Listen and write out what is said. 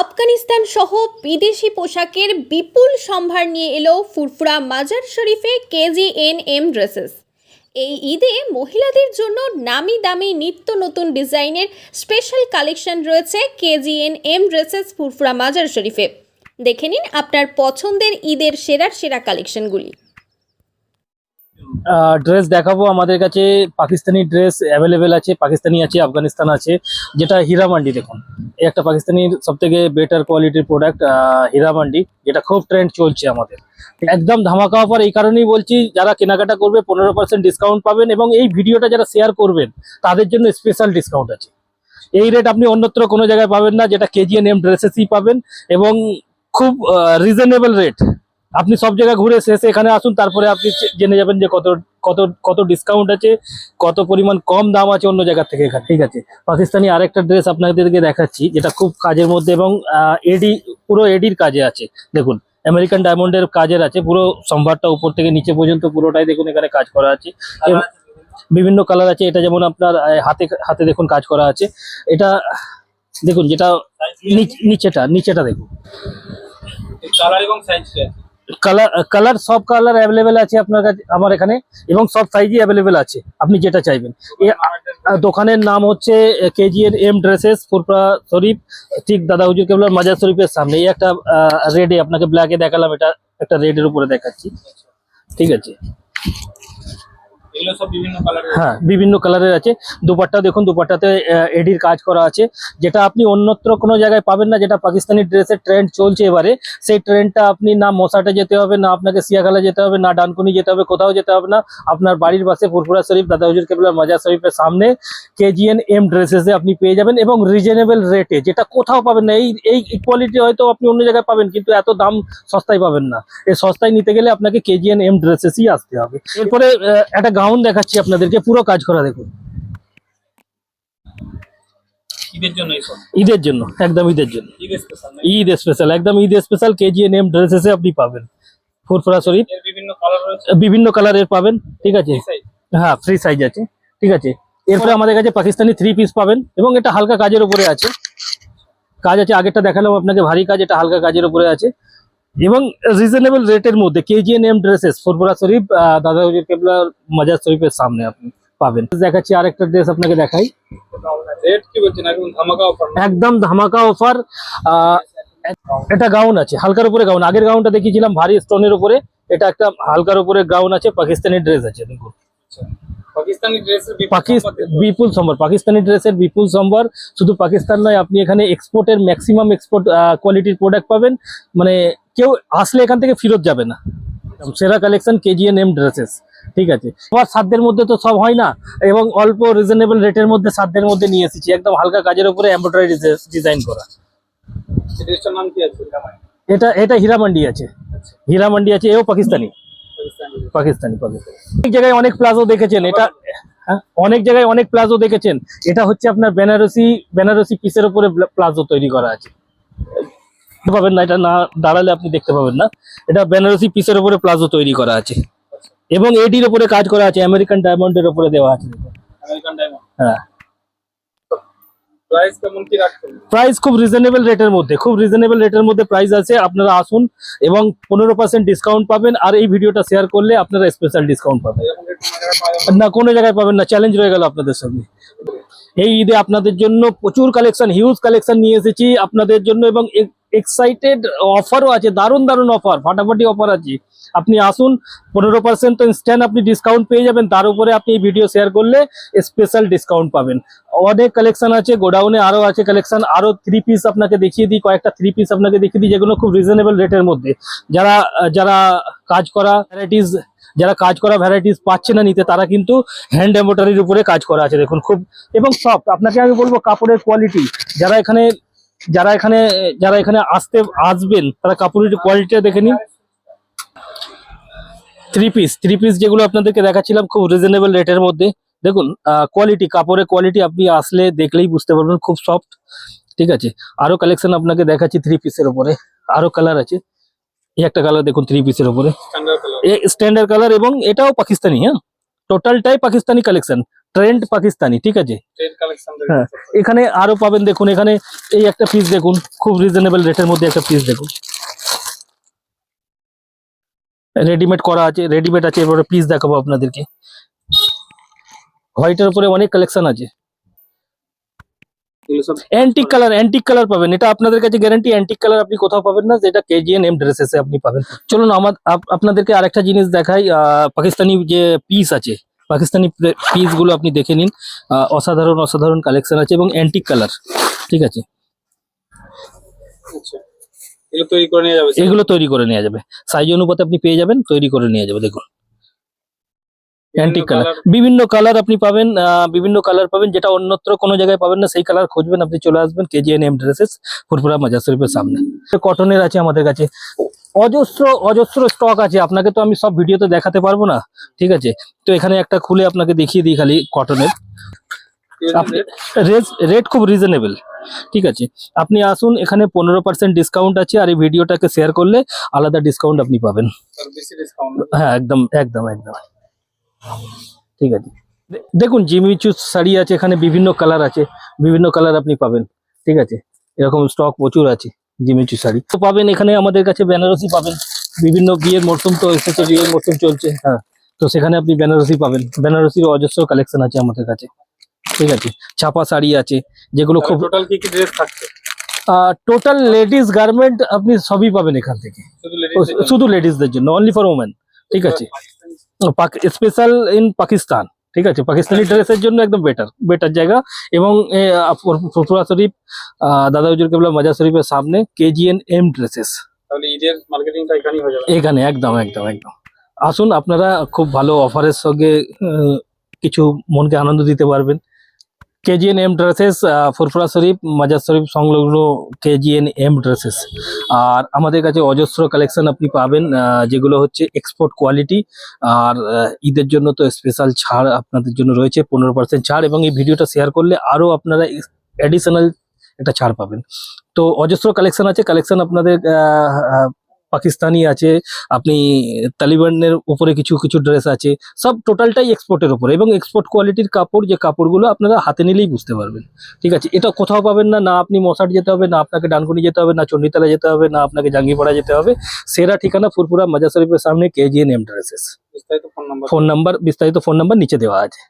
আফগানিস্তান সহ বিদেশি পোশাকের বিপুল সম্ভার নিয়ে এলো ফুরফুরা মাজার শরীফে কেজিএন এম ড্রেসেস। এই ঈদে মহিলাদের জন্য নামি দামি নিত্য নতুন ডিজাইনের স্পেশাল কালেকশন রয়েছে K G N M dresses Furfura মাজার শরীফে। দেখে নিন আপনার পছন্দের ঈদের সেরার সেরা কালেকশনগুলি। ড্রেস দেখাবো। আমাদের কাছে পাকিস্তানি ড্রেস অ্যাভেলেবেল আছে, পাকিস্তানি আছে, আফগানিস্তান আছে, যেটা হীরা মান্ডি দেখুন। এই একটা পাকিস্তানির সব থেকে বেটার কোয়ালিটির প্রোডাক্ট হীরা মান্ডি, যেটা খুব ট্রেন্ড চলছে আমাদের। একদম ধামাকা অফার এই কারণেই বলছি, যারা কেনাকাটা করবে, পনেরো পার্সেন্ট ডিসকাউন্ট পাবেন এবং এই ভিডিওটা যারা শেয়ার করবেন, তাদের জন্য স্পেশাল ডিসকাউন্ট আছে। এই রেট আপনি অন্যত্র কোনো জায়গায় পাবেন না, যেটা কেজিএন এম ড্রেসেসই পাবেন এবং খুব রিজনেবল রেট আপনি সব জায়গায় ঘুরে শেষে এখানে আসুন তারপরে আপনি জেনে যাবেন যে কত কত কত ডিসকাউন্ট আছে কত পরিমাণ কম দাম আছে অন্য জায়গা থেকে এখানে। ঠিক আছে? পাকিস্তানি আরেকটা ড্রেস আপনাদেরকে দেখাচ্ছি যেটা খুব কাজের মধ্যে এবং এডি পুরো এডির কাজে আছে। দেখুন আমেরিকান ডায়মন্ডের কাজের আছে পুরো সম্ভারটা উপর থেকে নিচে পর্যন্ত পুরোটাই দেখুন এখানে কাজ করা আছে। বিভিন্ন কালার আছে এটা যেমন আপনার হাতে হাতে দেখুন কাজ করা আছে। এটা দেখুন যেটা নিচ- নিচেটা নিচেটা দেখুন। কালার এবং সাইজ কালার কালার সব কালার অ্যাভেলেবেল আছে আপনার কাছে, আমার এখানে, এবং সব সাইজই অ্যাভেলেবেল আছে, আপনি যেটা চাইবেন। দোকানের নাম হচ্ছে K G N M dresses Furfura Sharif, ঠিক দাদা হুজুর কেবল মাজার শরীফের সামনে। এই একটা রেডে আপনাকে ব্ল্যাকে দেখালাম, এটা একটা রেডের উপরে দেখাচ্ছি। ঠিক আছে এগুলো সব বিভিন্ন কালারের হ্যাঁ বিভিন্ন কালারের আছে। দুপাট্টা দেখুন, দুপাট্টাতে এডির কাজ করা আছে। যেটা আপনি অন্যত্র কোনো জায়গায় পাবেন না, যেটা পাকিস্তানি ড্রেসের ট্রেন্ড চলছে এবারে। সেই ট্রেন্ডটা আপনি না মশাটে যেতে হবে, না আপনাকে সিয়াখালা যেতে হবে, না ডানকুনি যেতে হবে, কোথাও যেতে হবে না। আপনার বাড়ির পাশে ফুরফুরা শরীফ, দাদা হুজুর কেবলার মাজার শরীফের সামনে কেজিএন এম ড্রেসেসে আপনি পেয়ে যাবেন এবং রিজনেবল রেটে যেটা কোথাও পাবেন না। এই এই কোয়ালিটি হয়তো আপনি অন্য জায়গায় পাবেন, কিন্তু এত দাম সস্তায় পাবেন না। এই সস্তায় নিতে গেলে আপনাকে কেজিএন এম ড্রেসেসই আসতে হবে। এরপরে একটা গাউন দেখাচ্ছি আপনাদেরকে পুরো কাজ করা দেখুন। ঈদের জন্য একদম ঈদের জন্য। ঈদ স্পেশাল একদম ঈদ স্পেশাল কেজিএন এম ড্রেসেসে আপনি পাবেন। ফুরফুরা শরীফ বিভিন্ন কালার রয়েছে? বিভিন্ন কালারের পাবেন ঠিক আছে? হ্যাঁ ফ্রি সাইজ আছে ঠিক আছে? এরপরে আমাদের কাছে পাকিস্তানি থ্রি পিস পাবেন এবং এটা হালকা কাজের উপরে আছে। কাজ আছে আগেরটা দেখালাম আপনাকে ভারী কাজ এটা হালকা কাজের উপরে আছে। এবং রিজনেবল রেটের মধ্যে K G N M dresses Furfura Sharif দাদা হুজুর কেবলা মাজার শরীফের সামনে আপনি পাবেন। দেখাচ্ছি আরেকটা ড্রেস আপনাকে দেখাই। একদম ধামাকা অফার এটা গাউন আছে হালকার উপরে গাউন আগের গাউনটা দেখিয়েছিলাম ভারী স্টোনের উপরে। এটা একটা হালকার উপরে গাউন আছে পাকিস্তানি ড্রেস আছে দেখুন। পাকিস্তানি ড্রেসের বিপুল সম্ভার পাকিস্তানি ড্রেসের বিপুল সম্ভার শুধু পাকিস্তান নয় আপনি এখানে এক্সপোর্টের ম্যাক্সিমাম এক্সপোর্ট কোয়ালিটির প্রোডাক্ট পাবেন। মানে কেউ আসলে এখান থেকে ফেরত যাবে না। সেরা কালেকশন কেজিএন এম ড্রেসেস ঠিক আছে? আবার সাধ্যের মধ্যে তো সব হয় না এবং অল্প রিজনেবল রেটের মধ্যে সাধ্যের মধ্যে নিয়ে এসেছি একদম হালকা কাজের উপরে এমব্রয়ডারি ডিজাইন করা। এটা এটা হীরা মান্ডি আছে। হীরা মান্ডি আছে এও পাকিস্তানি। পাকিস্তানি পাকিস্তানি। অনেক জায়গায় অনেক প্লাজো দেখেছেন এটা হ্যাঁ, অনেক জায়গায় অনেক প্লাজো দেখেছেন। এটা হচ্ছে আপনার বেনারসি বেনারসি পিসের উপরে প্লাজো তৈরি করা আছে। পাবেন না এটা না দাঁড়ালে আপনি দেখতে পাবেন না। এটা বেনারসি পিসের উপরে প্লাজো তৈরি করা আছে। এবং এটির উপরে কাজ করা আছে আমেরিকান ডায়মন্ডের উপরে দেওয়া আছে। হ্যাঁ। প্রাইস খুব রিজনেবল রেটের মধ্যে খুব রিজনেবল রেটের মধ্যে প্রাইস আছে আপনারা আসুন এবং পনেরো পার্সেন্ট ডিসকাউন্ট পাবেন আর এই ভিডিওটা শেয়ার করলে আপনারা স্পেশাল ডিসকাউন্ট পাবেন। না। কোনো জায়গায় পাবেন না চ্যালেঞ্জ রয়ে গেল আপনাদের সঙ্গে। এই ঈদে আপনাদের জন্য প্রচুর কালেকশন হিউজ কালেকশন নিয়ে এসেছি আপনাদের জন্য এবং এক্সাইটেড অফারও আছে, দারুণ দারুণ অফার ফাটাফাটি অফার আছে। আপনি আসুন, পনেরো পার্সেন্ট ইনস্ট্যান্ট আপনি ডিসকাউন্ট পেয়ে যাবেন, তার উপরে আপনি এই ভিডিও শেয়ার করলে স্পেশাল ডিসকাউন্ট পাবেন। অনেক কালেকশন আছে, গোডাউনে আরও আছে কালেকশন আরও থ্রি পিস আপনাকে দেখিয়ে দিই, কয়েকটা থ্রি পিস আপনাকে দেখিয়ে দিই, যেগুলো খুব রিজনেবল রেটের মধ্যে। যারা যারা কাজ করা ভ্যারাইটিস যারা কাজ করা ভ্যারাইটিস পাচ্ছে না নিতে, তারা কিন্তু হ্যান্ড এম্ব্রয়ডারির উপরে কাজ করা আছে, দেখুন, খুব, এবং সফট আপনাকে আমি বলব কাপড়ের কোয়ালিটি যারা এখানে যারা এখানে যারা এখানে আসতে আসবেন তারা কাপড়ের কোয়ালিটিটা দেখে নিন। থ্রি পিস থ্রি পিস যেগুলো আপনাদেরকে দেখাচ্ছিলাম খুব রিজনেবল রেটের মধ্যে। দেখুন কোয়ালিটি কাপড়ের কোয়ালিটি আপনি আসলে দেখলেই বুঝতে পারবেন খুব সফট ঠিক আছে? আরও কালেকশন আপনাকে দেখাচ্ছি থ্রি পিসের উপরে। আরও কালার আছে। এই একটা কালার দেখুন থ্রি পিসের উপরে। স্ট্যান্ডার্ড স্ট্যান্ডার্ড কালার এবং এটাও পাকিস্তানি হ্যাঁ? টোটালটাই পাকিস্তানি কালেকশন ট্রেন্ড পাকিস্তানি ঠিক আছে? ট্রেড কালেকশন হ্যাঁ। এখানে আরও পাবেন দেখুন এখানে এই একটা পিস দেখুন খুব রিজনেবল রেটের মধ্যে একটা পিস দেখুন। রেডিমেড করা আছে রেডিমেড আছে এবারে পিস দেখাবো আপনাদেরকে। হোয়াইটের উপরে অনেক কালেকশন আছে। এগুলো সব অ্যান্টিক কালার অ্যান্টিক কালার পাবেন। এটা আপনাদের কাছে গ্যারান্টি অ্যান্টিক কালার আপনি কোথাও পাবেন না যেটা কেজিএন এম ড্রেসেস আপনি পাবেন। চলুন আমার আপ- আপনাদেরকে আরেকটা জিনিস দেখাই আহ, পাকিস্তানি যে পিস আছে। পাকিস্তানি পিসগুলো আপনি দেখে নিন। অসাধারণ অসাধারণ কালেকশন আছে এবং অ্যান্টিক কালার ঠিক আছে? আচ্ছা। এগুলো তৈরি করে নেওয়া যাবে সাইজ অনুপাতে আপনি পেয়ে যাবেন তৈরি করে নিয়ে যাবে দেখুন। অ্যান্টিক কালার বিভিন্ন কালার আপনি পাবেন আহ, বিভিন্ন কালার পাবেন যেটা অন্যত্র কোনো জায়গায় পাবেন না সেই কালার খুঁজবেন আপনি চলে আসবেন কেজিএন এম ড্রেসেস ফুরফুরা মাজার শরীফের সামনে কটনের আছে আমাদের কাছে। অজস্র অজস্র স্টক আছে। আপনাকে তো আমি সব ভিডিওতে দেখাতে পারব না। ঠিক আছে? তো এখানে একটা খুলে আপনাকে দেখিয়ে দিই খালি কটনের রেট রেট খুব রিজনেবল ঠিক আছে? আপনি আসুন এখানে পনেরো পার্সেন্ট ডিসকাউন্ট আছে আর এই ভিডিওটাকে শেয়ার করলে আলাদা ডিসকাউন্ট আপনি পাবেন। বেশি হ্যাঁ একদম একদম একদম। ঠিক আছে? দেখুন জিমিচু শাড়ি আছে এখানে বিভিন্ন কালার আছে। বিভিন্ন কালার আপনি পাবেন। ঠিক আছে? এরকম স্টক প্রচুর আছে। জিমিচু শাড়ি তো পাবেন এখানে আমাদের কাছে বেনারসি পাবেন। বিভিন্ন বিয়ের মরশুম তো এসেছে বিয়ের মরশুম চলছে হ্যাঁ। তো সেখানে আপনি বেনারসি পাবেন। বেনারসির অজস্র কালেকশন আছে আমাদের কাছে। ঠিক আছে? ছাপা শাড়ি আছে যেগুলো খুব টোটাল কি কি ড্রেস থাকছে? টোটাল লেডিস গার্মেন্ট আপনি সবই পাবেন এখান থেকে। শুধু শুধু লেডিসদের জন্য অনলি ফর ওমেন ঠিক আছে? Special in Pakistan. ঠিক আছে? পাকিস্তানি ড্রেসের জন্য একদম বেটার বেটার জায়গা। এবং ফুরফুরা শরীফ দাদা হুজুর কেবলা মাজার শরীফের সামনে কেজিএন এম ড্রেসেস হয়ে এখানে একদম একদম একদম। আসুন আপনারা খুব ভালো অফারের সঙ্গে কিছু মনকে আনন্দ দিতে পারবেন। K G N M dresses Furfura Sharif মাজার শরীফ সংলগ্ন কেজিএন এম ড্রেসেস আর আমাদের কাছে অজস্র কালেকশন আপনি পাবেন যেগুলো হচ্ছে এক্সপোর্ট কোয়ালিটি আর ঈদের জন্য তো স্পেশাল ছাড় আপনাদের জন্য রয়েছে, পনেরো পার্সেন্ট ছাড়, এবং এই ভিডিওটা শেয়ার করলে আরও আপনারা অ্যাডিশনাল একটা ছাড় পাবেন। তো অজস্র কালেকশন আছে কালেকশন আপনাদের পাকিস্তানি আছে আপনি তালিবানের উপরে কিছু কিছু ড্রেস আছে সব টোটালটাই এক্সপোর্টের উপরে এবং এক্সপোর্ট কোয়ালিটির কাপড় যে কাপড়গুলো আপনারা হাতে নিলেই বুঝতে পারবেন। ঠিক আছে? এটা কোথাও পাবেন না না আপনি মশাট যেতে হবে না আপনাকে ডানকুনি যেতে হবে না চণ্ডীতলা যেতে হবে না আপনাকে জাঙ্গিপাড়া যেতে হবে। সেরা ঠিকানা ফুরপুরা মাজার শরীফের সামনে কেজিএন এম ড্রেসেস বিস্তারিত ফোন নাম্বার বিস্তারিত ফোন নাম্বার নিচে দেওয়া আছে।